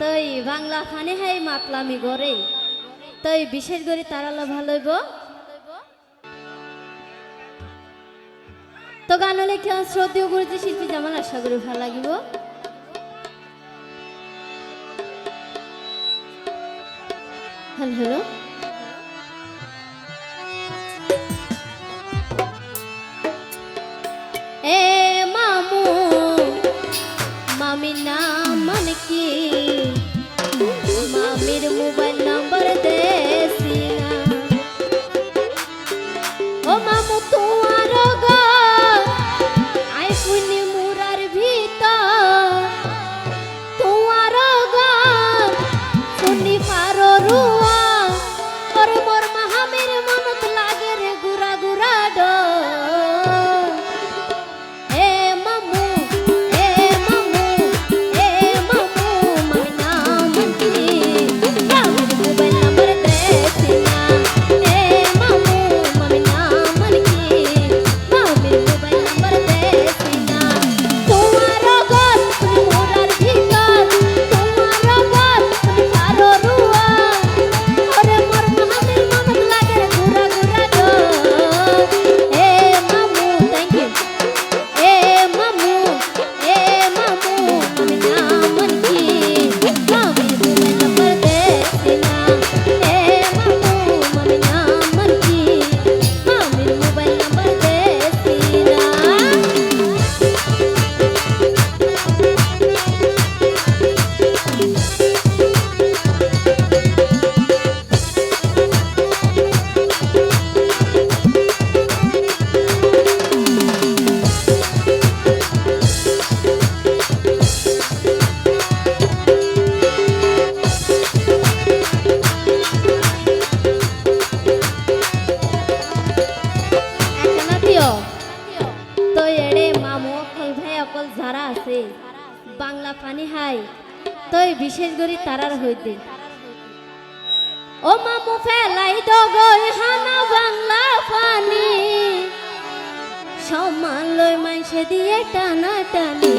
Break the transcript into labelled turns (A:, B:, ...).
A: তই বাংলা খানে হাই মাতলামি গরে। তই বিশেষ করে তারালা ভালোইব। তো গান হলে কেউ শ্রদ্ধেয় গুরুজি, শিল্পী যেমন আশা করি ভালো লাগিব। Hello hello. বিশেষ করে তারার হইতে। ও মামু ফেলাই দগই হানা বাংলা পানি সমান লয় মাইসে দিয়ে টানা টানি।